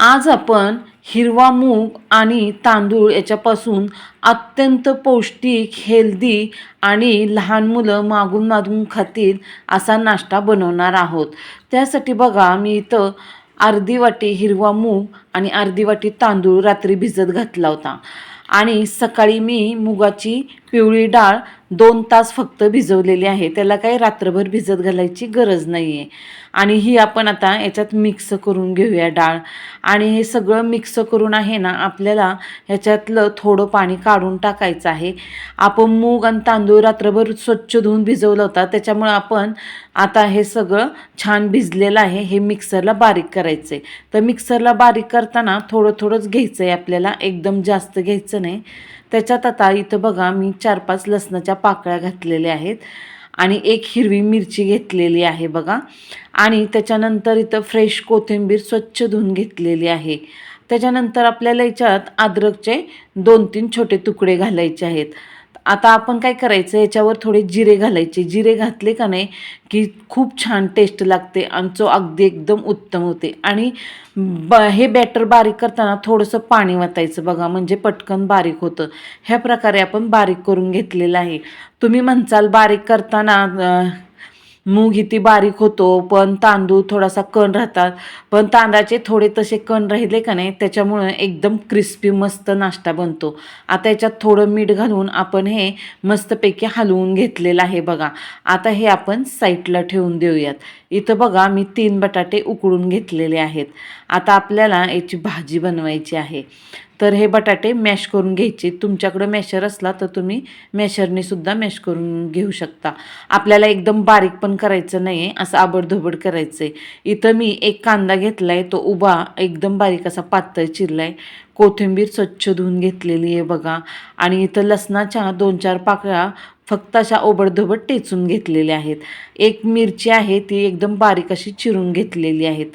आज आपण हिरवा मूग आणि तांदूळ याच्यापासून अत्यंत पौष्टिक हेल्दी आणि लहान मुलं मागून मागून खातील असा नाश्ता बनवणार आहोत. त्यासाठी बघा मी इथं अर्धी वाटी हिरवा मूग आणि अर्धी वाटी तांदूळ रात्री भिजत घातला होता. आणि सकाळी मी मुगाची पिवळी डाळ दोन तास फक्त भिजवलेली आहे. त्याला काही रात्रभर भिजत घालायची गरज नाही आहे आणि ही आपण आता याच्यात मिक्स करून घेऊया डाळ. आणि हे सगळं मिक्स करून आहे ना आपल्याला ह्याच्यातलं थोडं पाणी काढून टाकायचं आहे. आपण मूग आणि तांदूळ रात्रभर स्वच्छ धुवून भिजवलं होता. त्याच्यामुळं आपण आता हे सगळं छान भिजलेलं आहे. हे मिक्सरला बारीक करायचं आहे तर मिक्सरला बारीक करताना थोडं थोडंच घ्यायचं आहे आपल्याला. एकदम जास्त घ्यायचं नाही. त्याच्यात आता इथं बघा मी चार पाच लसणाच्या पाकळ्या घातलेल्या आहेत आणि एक हिरवी मिरची घेतलेली आहे बघा. आणि त्याच्यानंतर इथं फ्रेश कोथिंबीर स्वच्छ धुवून घेतलेली आहे. त्याच्यानंतर आपल्याला याच्यात अद्रकचे दोन तीन छोटे तुकडे घालायचे आहेत. आता आपण काय करायचं याच्यावर थोडे जिरे घालायचे. जिरे घातले का नाही की खूप छान टेस्ट लागते. आणि चव अगदी एकदम उत्तम होते. आणि ब हे बॅटर बारीक करताना थोडंसं पाणी वाचायचं बघा म्हणजे पटकन बारीक होतं. ह्या प्रकारे आपण बारीक करून घेतलेलं आहे. तुम्ही म्हणचाल बारीक करताना मूग इथे बारीक होतो पण तांदूळ थोडासा कण राहतात. पण तांदळाचे थोडे तसे कण राहिले का नाही त्याच्यामुळं एकदम क्रिस्पी मस्त नाश्ता बनतो. आता याच्यात थोडं मीठ घालून आपण हे मस्तपैकी हलवून घेतलेलं आहे बघा. आता हे आपण साईडला ठेवून देऊयात. इथं बघा मी तीन बटाटे उकळून घेतलेले आहेत. आता आपल्याला याची भाजी बनवायची आहे. तर हे बटाटे मॅश करून घ्यायचे. तुमच्याकडं मॅशर असला तर तुम्ही मॅशरनेसुद्धा मॅश करून घेऊ शकता. आपल्याला एकदम बारीक पण करायचं नाही आहे असं आबडधोबड करायचं आहे इथं मी एक कांदा घेतला आहे तो उभा एकदम बारीक असा पातळ चिरला आहे कोथिंबीर स्वच्छ धुवून घेतलेली आहे बघा. आणि इथं लसणाच्या दोन चार पाकळ्या फक्त अशा ओबडधोबड टेचून घेतलेल्या आहेत. एक मिरची आहे ती एकदम बारीक अशी चिरून घेतलेली आहेत.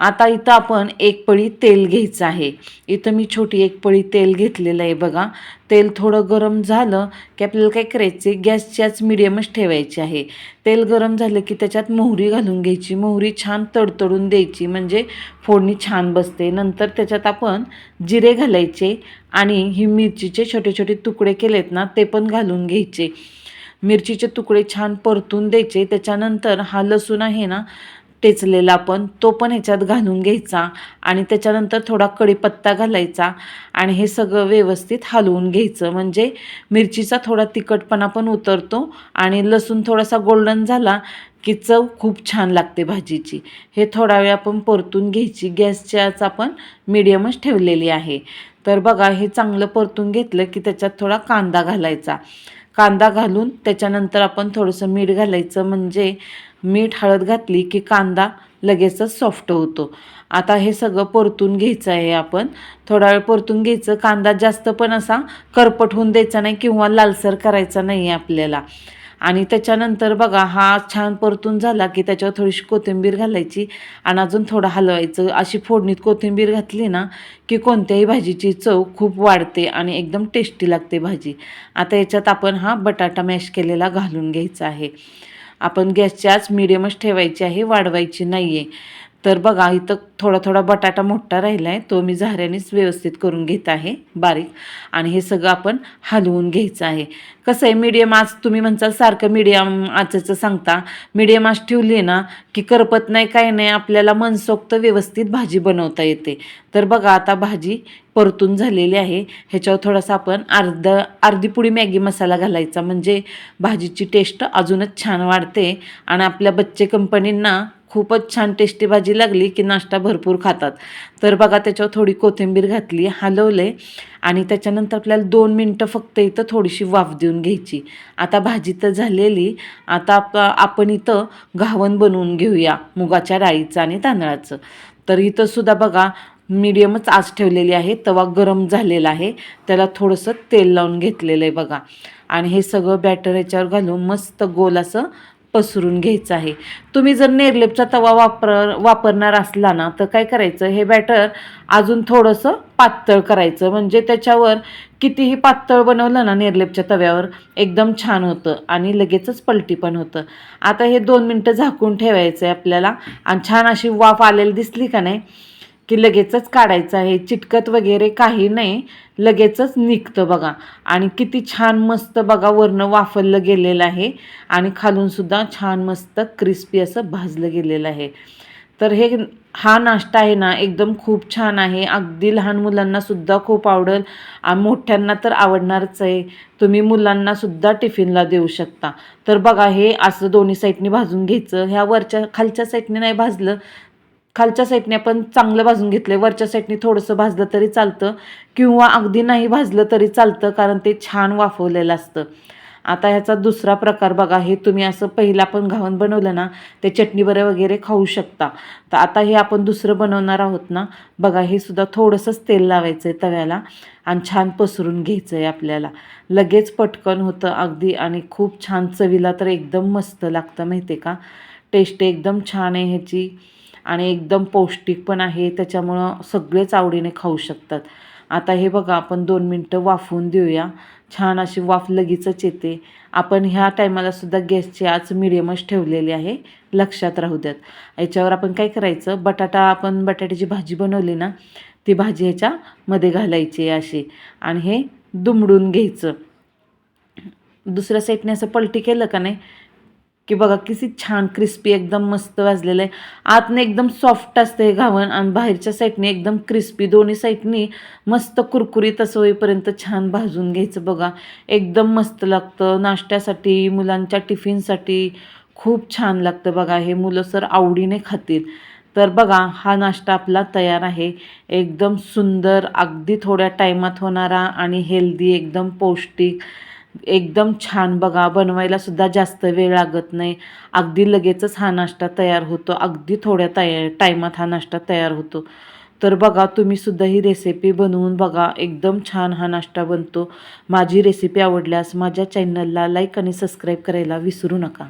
आता इथं आपण एक पळी तेल घ्यायचं आहे. इथं मी छोटी एक पळी तेल घेतलेलं आहे बघा. तेल थोडं गरम झालं की आपल्याला काय करायचे? गॅसच्याच मिडियमच ठेवायची आहे. तेल गरम झालं की त्याच्यात मोहरी घालून घ्यायची. मोहरी छान तडतडून द्यायची. म्हणजे फोडणी छान बसते. नंतर त्याच्यात आपण जिरे घालायचे आणि ही मिरचीचे छोटे छोटे तुकडे केलेत ना ते पण घालून घ्यायचे. मिरचीचे तुकडे छान परतून द्यायचे. त्याच्यानंतर हा लसूण आहे ना टेचलेला आपण तो पण ह्याच्यात घालून घ्यायचा आणि त्याच्यानंतर थोडा कढीपत्ता घालायचा आणि हे सगळं व्यवस्थित हलवून घ्यायचं. म्हणजे मिरचीचा थोडा तिखटपणा पण उतरतो आणि लसूण थोडासा गोल्डन झाला की चव खूप छान लागते भाजीची. हे थोडा वेळ आपण परतून घ्यायची. गॅसच्याच आपण मिडियमच ठेवलेली आहे. तर बघा हे चांगलं परतून घेतलं की त्याच्यात थोडा कांदा घालायचा. कांदा घालून त्याच्यानंतर आपण थोडंसं मीठ घालायचं. म्हणजे मीठ हळद घातली की कांदा लगेचच सॉफ्ट होतो. आता हे सगळं परतून घ्यायचं आहे आपण. थोडा वेळ परतून घ्यायचं. कांदा जास्त पण असा करपट होऊन द्यायचा नाही किंवा लालसर करायचा नाही आहे आपल्याला. आणि त्याच्यानंतर बघा हा छान परतून झाला की त्याच्यावर थोडीशी कोथिंबीर घालायची आणि अजून थोडं हलवायचं. अशी फोडणीत कोथिंबीर घातली ना की कोणत्याही भाजीची चव खूप वाढते आणि एकदम टेस्टी लागते भाजी. आता याच्यात आपण हा बटाटा मॅश केलेला घालून घ्यायचा आहे. आपण गॅसच्याच मिडियमच ठेवायची आहे वाढवायची नाही आहे तर बघा इथं थोडा थोडा बटाटा मोठा राहिला आहे तो मी झाऱ्यानेच व्यवस्थित करून घेत आहे बारीक. आणि हे सगळं आपण हलवून घ्यायचं आहे. कसं आहे मीडियम आज तुम्ही म्हणसाल सारखं मीडियम आचेचं सांगता. मीडियम आज ठेवली ना की करपत नाही काय नाही आपल्याला मनसोक्त व्यवस्थित भाजी बनवता येते. तर बघा आता भाजी परतून झालेली आहे. ह्याच्यावर थोडासा आपण अर्ध अर्धी पुडी मॅगी मसाला घालायचा. म्हणजे भाजीची टेस्ट अजूनच छान वाढते. आणि आपल्या बच्चे कंपनींना खूपच छान टेस्टी भाजी लागली की नाश्ता भरपूर खातात. तर बघा त्याच्यावर थोडी कोथिंबीर घातली हलवले आणि त्याच्यानंतर आपल्याला दोन मिनटं फक्त इथं थोडीशी वाफ देऊन घ्यायची. आता भाजी तर झालेली. आता आप आपण इथं घावण बनवून घेऊया मुगाच्या डाळीचं आणि तांदळाचं. तर इथंसुद्धा बघा मीडियमच आज ठेवलेली आहे तवा गरम झालेला आहे. त्याला थोडंसं तेल लावून घेतलेलं आहे बघा. आणि हे सगळं बॅटर याच्यावर घालून मस्त गोल असं पसरून घ्यायचं आहे. तुम्ही जर नेरलेपचा तवा वापर वापरणार असला ना तर काय करायचं? हे बॅटर अजून थोडंसं पातळ करायचं. म्हणजे त्याच्यावर कितीही पातळ बनवलं ना नेरलेपच्या तव्यावर एकदम छान होतं आणि लगेचच पलटी पण होतं. आता हे दोन मिनटं झाकून ठेवायचं आहे आपल्याला. आणि छान अशी वाफ आलेली दिसली का नाही? की लगेचच काढायचं आहे. चिटकत वगैरे काही नाही. लगेचच निघतं बघा. आणि किती छान मस्त बघा वरनं वाफरलं गेलेलं आहे. आणि खालूनसुद्धा छान मस्त क्रिस्पी असं भाजलं गेलेलं आहे. तर हे हा नाश्ता आहे ना एकदम खूप छान आहे. अगदी लहान मुलांनासुद्धा खूप आवडेल. आणि मोठ्यांना तर आवडणारच आहे. तुम्ही मुलांनासुद्धा टिफिनला देऊ शकता. तर बघा हे असं दोन्ही साईडने भाजून घ्यायचं. ह्या वरच्या खालच्या साईडने नाही भाजलं खालच्या साईडने आपण चांगलं भाजून घेतलं वरच्या साईडने थोडंसं भाजलं तरी चालतं किंवा अगदी नाही भाजलं तरी चालतं कारण ते छान वाफवलेलं असतं. आता ह्याचा दुसरा प्रकार बघा. हे तुम्ही असं पहिला आपण घावन बनवलं ना ते चटणी बरं वगैरे खाऊ शकता. तर आता हे आपण दुसरं बनवणार आहोत ना बघा हे सुद्धा थोडंसंच तेल लावायचं आहे तव्याला आणि छान पसरून घ्यायचं आहे आपल्याला. लगेच पटकन होतं अगदी आणि खूप छान चवीला तर एकदम मस्त लागतं माहिती आहे का? टेस्ट एकदम छान आहे ह्याची. आणि एकदम पौष्टिक पण आहे त्याच्यामुळं सगळेच आवडीने खाऊ शकतात. आता हे बघा आपण दोन मिनटं वाफवून देऊया. छान अशी वाफ लगेचच येते. आपण ह्या टायमाला सुद्धा गॅसची आज मिडियमच ठेवलेली आहे. लक्षात राहू द्यात. याच्यावर आपण काय करायचं? बटाटा आपण बटाट्याची भाजी बनवली ना ती भाजी ह्याच्यामध्ये घालायची अशी. आणि हे दुमडून घ्यायचं. दुसऱ्या साईडने असं पलटी केलं का नाही की बघा किती छान क्रिस्पी एकदम मस्त वाजलेलं आहे आतनं एकदम सॉफ्ट असतं हे घावण आणि बाहेरच्या साईडने एकदम क्रिस्पी दोन्ही साईडनी मस्त कुरकुरीत असं होईपर्यंत छान भाजून घ्यायचं बघा. एकदम मस्त लागतं. नाश्त्यासाठी मुलांच्या टिफिनसाठी खूप छान लागतं बघा. हे मुलं सर आवडीने खातील. तर बघा हा नाश्ता आपला तयार आहे. एकदम सुंदर अगदी थोड्या टायमात होणारा आणि हेल्दी एकदम पौष्टिक एकदम छान बघा बनवायला सुद्धा जास्त वेळ लागत नाही. अगदी लगेचच हा नाश्ता तयार होतो. अगदी थोड्या तया टायमात हा नाश्ता तयार होतो. तर बघा तुम्ही सुद्धा ही रेसिपी बनवून बघा. एकदम छान हा नाश्ता बनतो. माझी रेसिपी आवडल्यास माझ्या चॅनलला लाईक आणि सबस्क्राईब करायला विसरू नका.